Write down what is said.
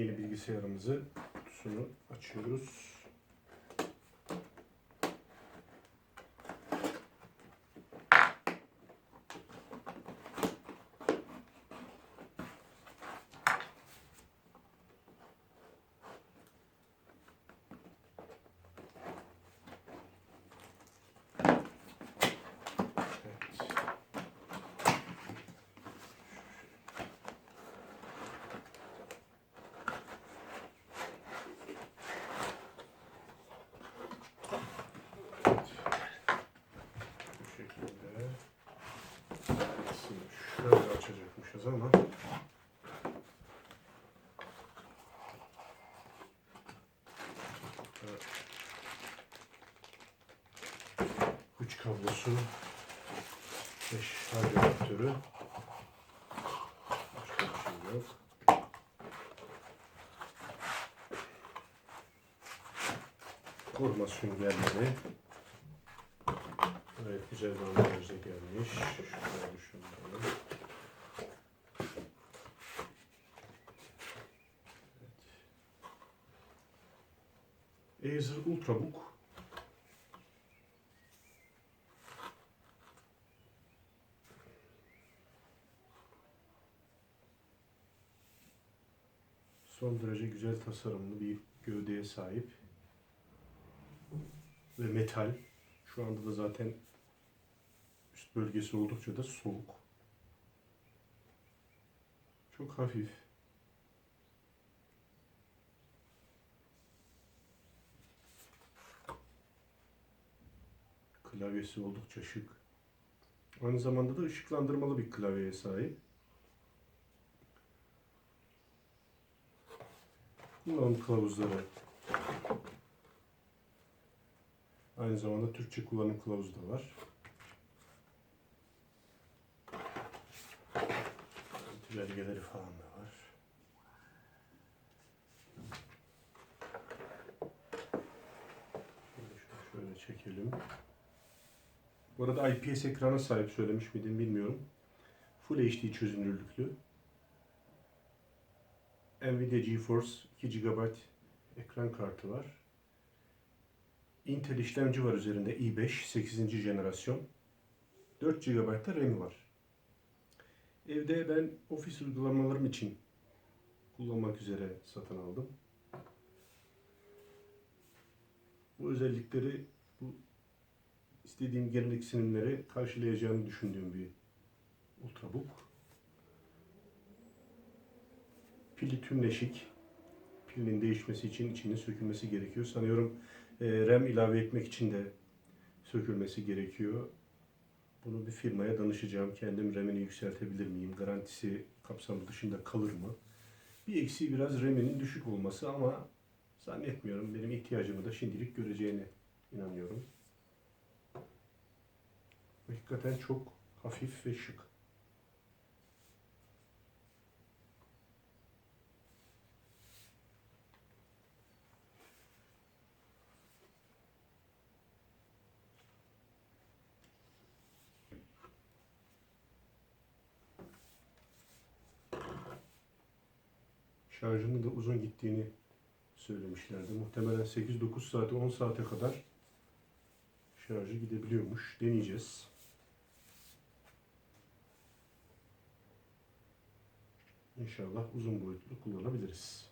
yeni bilgisayarımızı kutusunu açıyoruz. Evet. Bu şekilde. Şöyle açacakmışız ama Evet. Güç kablosu ve şarj adaptörü. Başka bir şey yok. Koruma süngerleri. Evet güzel bir gelmiş. Şöyle düşünelim. Acer Ultrabook. Son derece güzel tasarımlı bir gövdeye sahip. Ve metal. Şu anda da zaten üst bölgesi oldukça da soğuk. Çok hafif. Klavyesi oldukça şık. Aynı zamanda da ışıklandırmalı bir klavyeye sahip. Kullanım kılavuzları. Aynı zamanda Türkçe kullanım kılavuzu da var. Belgeleri falan da var. Şöyle, şöyle çekelim. Bu arada IPS ekrana sahip söylemiş miydim bilmiyorum. Full HD çözünürlüklü. Nvidia GeForce 2 GB ekran kartı var. Intel işlemci var üzerinde i5 8. jenerasyon. 4 GB da RAM var. Evde ben ofis uygulamalarım için kullanmak üzere satın aldım. Bu özellikleri, bu istediğim gereksinimleri karşılayacağını düşündüğüm bir Ultrabook. Pili tümleşik. Pilin değişmesi için içinin sökülmesi gerekiyor. Sanıyorum e, RAM ilave etmek için de sökülmesi gerekiyor. Bunu bir firmaya danışacağım. Kendim RAM'ini yükseltebilir miyim? Garantisi kapsamı dışında kalır mı? Bir eksiği biraz RAM'inin düşük olması ama zannetmiyorum. Benim ihtiyacımı da şimdilik göreceğine inanıyorum. Hakikaten çok hafif ve şık. şarjının da uzun gittiğini söylemişlerdi. Muhtemelen 8-9 saate 10 saate kadar şarjı gidebiliyormuş. Deneyeceğiz. İnşallah uzun boyutlu kullanabiliriz.